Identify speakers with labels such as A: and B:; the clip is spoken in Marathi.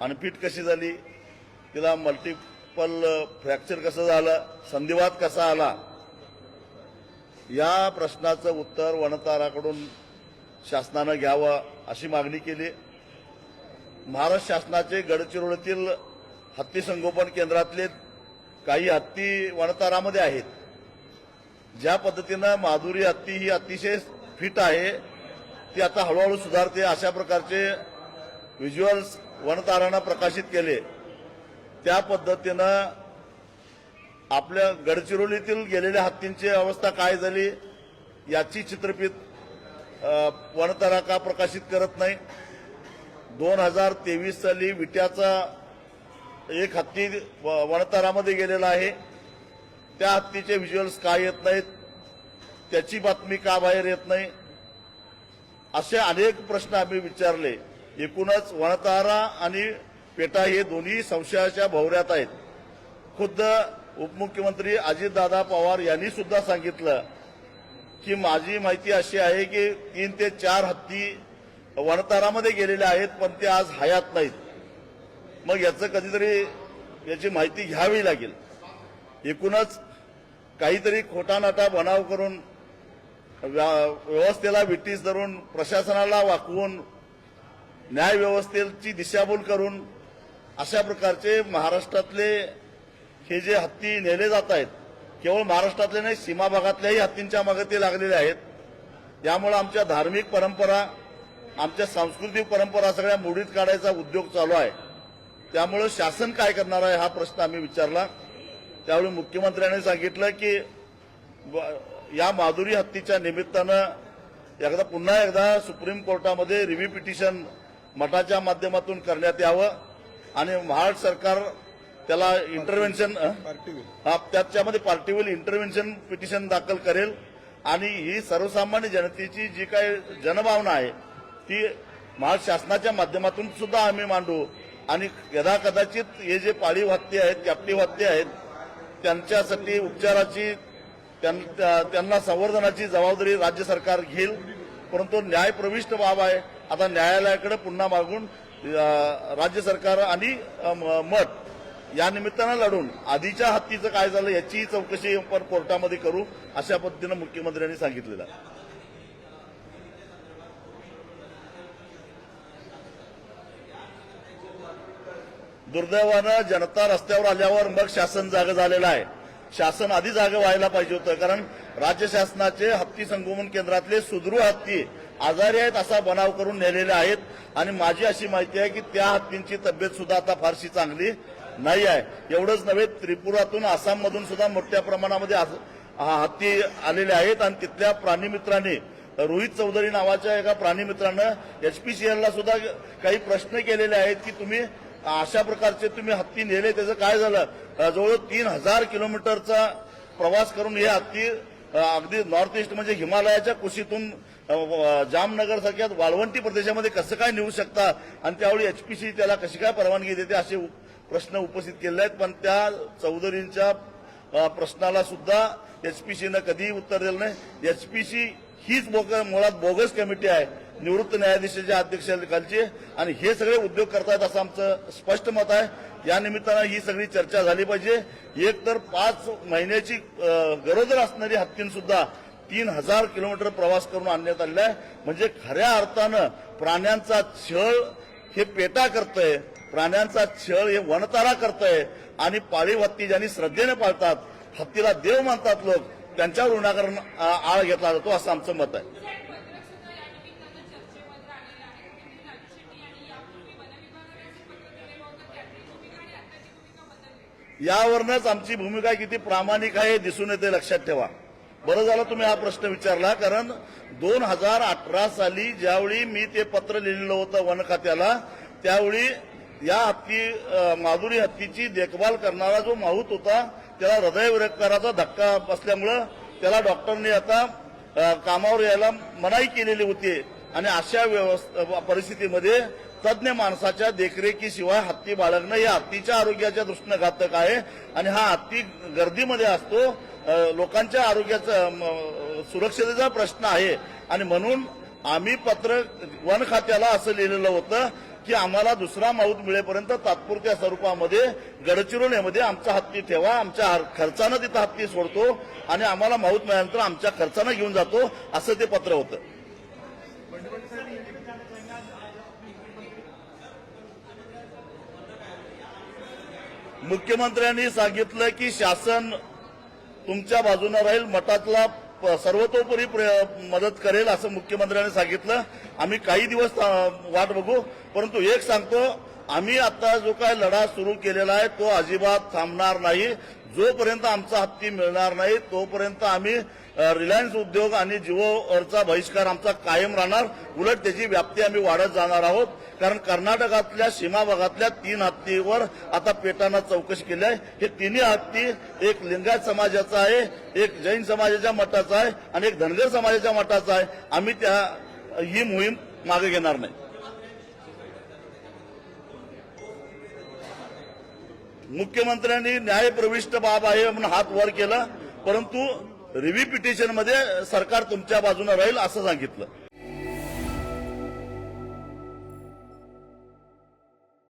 A: अनफिट कशी झाली? तिला मल्टिपल फ्रॅक्चर कसं झालं? संधिवात कसा आला? या प्रश्नाचं उत्तर वनताराकडून शासनानं घ्यावं अशी मागणी केली. महाराष्ट्र शासनाचे गडचिरोलीतील हत्ती संगोपन केंद्रातले काही हत्ती वनतारामध्ये आहेत. ज्या पद्धतीनं माधुरी हत्ती ही अतिशय फिट आहे ती आता हळूहळू सुधारते अशा प्रकारचे व्हिज्युअल्स वनतारांना प्रकाशित केले. त्या पद्धतीनं आपल्या गडचिरोलीतील गेलेल्या हत्तींची अवस्था काय झाली याची चित्रफित वनतारा का प्रकाशित करत नाही? दोन हजार तेवीस साली विट्याचा एक हत्ती व- वनतारामध्ये गेलेला आहे. त्या हत्तीचे व्हिज्युअल्स का येत नाहीत? त्याची बातमी का बाहेर येत नाही? असे अनेक प्रश्न आम्ही विचारले. एकूणच वनतारा आणि पेटा हे दोन्ही संशयाच्या भोवऱ्यात आहेत. खुद्द उपमुख्यमंत्री अजितदादा पवार यांनी सुद्धा सांगितलं की माझी माहिती अशी आहे की तीन ते चार हत्ती वनतारामध्ये गेलेले आहेत पण ते आज हयात नाहीत. मग याचं कधीतरी याची माहिती घ्यावी लागेल. एकूणच काहीतरी खोटा नाटा बनाव करून व्या- व्यवस्थेला विटीस धरून प्रशासनाला वाकवून न्यायव्यवस्थेची दिशाभूल करून अशा प्रकारचे महाराष्ट्रातले हे जे हत्ती नेले जात आहेत केवळ महाराष्ट्रातले नाही सीमा भागातल्याही हत्तींच्या मागे ते लागलेले आहेत. यामुळे आमच्या धार्मिक परंपरा आमच्या सांस्कृतिक परंपरा सगळ्या मोडीत काढायचा उद्योग चालू आहे. त्यामुळे शासन काय करणार आहे हा प्रश्न आम्ही विचारला. त्यावेळी मुख्यमंत्र्यांनी सांगितलं की या माधुरी हत्तीच्या निमित्तानं एकदा पुन्हा एकदा सुप्रीम कोर्टामध्ये रिव्ह्यू पिटिशन मठाच्या माध्यमातून करण्यात यावं आणि महाराष्ट्र सरकार त्याला इंटरव्हेन्शन हा त्याच्यामध्ये पार्टीवर इंटरव्हेन्शन पिटिशन दाखल करेल. आणि ही सर्वसामान्य जनतेची जी काय जनभावना आहे ती महाराष्ट्र शासनाच्या माध्यमातून सुद्धा आम्ही मांडू. आणि यदा कदाचित हे जे पाळीव हत्ती आहेत कॅप्टिव्ह हत्ती आहेत त्यांच्यासाठी उपचाराची त्यां- त्या- त्यांना संवर्धनाची जबाबदारी राज्य सरकार घेईल. परंतु न्यायप्रविष्ट बाब आहे. आता न्यायालयाकडे पुन्हा मागून राज्य सरकार आणि म- मठ या निमित्तानं लढून आधीच्या हत्तीचं काय झालं याची चौकशी आपण कोर्टामध्ये करू अशा पद्धतीनं मुख्यमंत्र्यांनी सांगितलेलं आहे. दुर्दैवानं जनता रस्त्यावर आल्यावर मग शासन जागं झालेलं आहे शासन आधी जागं व्हायला पाहिजे होतं कारण राज्य शासनाचे हत्ती संगोपन केंद्रातले सुदृढ हत्ती आजारी आहेत असा बनाव करून नेलेले आहेत. आणि माझी अशी माहिती आहे की त्या हत्तींची तब्येत सुद्धा आता फारशी चांगली नाही आहे. एवढंच नव्हे त्रिपुरातून आसाममधून सुद्धा मोठ्या प्रमाणामध्ये हत्ती आलेले आहेत. आणि तिथल्या प्राणीमित्रांनी रोहित चौधरी नावाच्या एका प्राणीमित्रानं एचपीसीएलला सुद्धा काही प्रश्न केलेले आहेत की तुम्ही अशा प्रकारचे तुम्ही हत्ती नेले त्याचं काय झालं? जवळ तीन हजार किलोमीटरचा प्रवास करून हे हत्ती अगदी नॉर्थ ईस्ट म्हणजे हिमालयाच्या कुशीतून जामनगर सारख्या वाळवंटी प्रदेशामध्ये कसं काय नेऊ शकता? आणि त्यावेळी एचपीसी त्याला कशी काय परवानगी देते असे प्रश्न उपस्थित केले आहेत. पण त्या चौधरींच्या प्रश्नाला सुद्धा एचपीसीनं कधीही उत्तर दिलं नाही. एचपीसी हीच बोग मुळात बोगस कमिटी आहे. निवृत्त न्यायाधीशाच्या अध्यक्षाखालची आणि हे सगळे उद्योग करतायत असं आमचं स्पष्ट मत आहे. या निमित्तानं ही सगळी चर्चा झाली पाहिजे. एक तर पाच महिन्याची गरोदर असणारी हत्तीन सुद्धा तीन हजार किलोमीटर प्रवास करून आणण्यात आलेला आहे. म्हणजे खऱ्या अर्थानं प्राण्यांचा छळ हे पेटा करतंय प्राण्यांचा छळ हे वनतारा करतंय आणि पाळीव हत्ती ज्यांनी श्रद्धेने पाळतात हत्तीला देव मानतात लोक त्यांच्यावर विनाकारण आळ घेतला जातो असं आमचं मत आहे. यावरनच आमची भूमिका किती प्रामाणिक आहे दिसून येते लक्षात ठेवा. बरं झालं तुम्ही हा प्रश्न विचारला कारण दोन हजार अठरा साली ज्यावेळी मी ते पत्र लिहिलेलं होतं वन खात्याला त्यावेळी या हत्ती माधुरी हत्तीची देखभाल करणारा जो माहूत होता त्याला हृदयविकाराचा धक्का बसल्यामुळं त्याला डॉक्टरने आता कामावर यायला मनाई केलेली होती. आणि अशा परिस्थितीमध्ये तज्ज्ञ माणसाच्या देखरेखीशिवाय हत्ती बाळगणं हे हत्तीच्या आरोग्याच्या दृष्टीनं घातक आहे. आणि हा हत्ती गर्दीमध्ये असतो लोकांच्या आरोग्याचा सुरक्षतेचा प्रश्न आहे. आणि म्हणून आम्ही पत्र वन खात्याला असं लिहिलेलं होतं की आम्हाला दुसरा माऊत मिळेपर्यंत तात्पुरत्या स्वरूपामध्ये गडचिरोलीमध्ये आमचा हत्ती ठेवा आमच्या खर्चानं तिथं हत्ती सोडतो आणि आम्हाला माऊत मिळाल्यानंतर आमच्या खर्चानं घेऊन जातो असं ते पत्र होतं. मुख्यमंत्र्यांनी सांगितलं की शासन तुमच्या बाजूने राहील मठातला सर्वतोपरी मदत करेल असं मुख्यमंत्र्यांनी सांगितलं. आम्ही काही दिवस वाट बघू. परंतु एक सांगतो आम्ही आता जो काय लढा सुरू केलेला आहे तो अजिबात थांबणार नाही. जोपर्यंत आमचा हत्ती मिळणार नाही तोपर्यंत आम्ही रिलायन्स उद्योग आणि जिओवरचा बहिष्कार आमचा कायम राहणार. उलट त्याची व्याप्ती आम्ही वाढत जाणार आहोत. कारण कर्नाटकातल्या सीमा भागातल्या तीन हत्तीवर आता पेटानं चौकशी केली आहे. हे तिन्ही हत्ती एक लिंगायत समाजाचा आहे एक जैन समाजाच्या मठाचा आहे आणि एक धनगर समाजाच्या मठाचा आहे. आम्ही त्या ही मोहीम मागे घेणार नाही. मुख्यमंत्र्यांनी न्यायप्रविष्ट बाब आहे म्हणून हात वर केला. परंतु रिव्ह्यू पिटिशनमध्ये सरकार तुमच्या बाजूने राहील असं सांगितलं.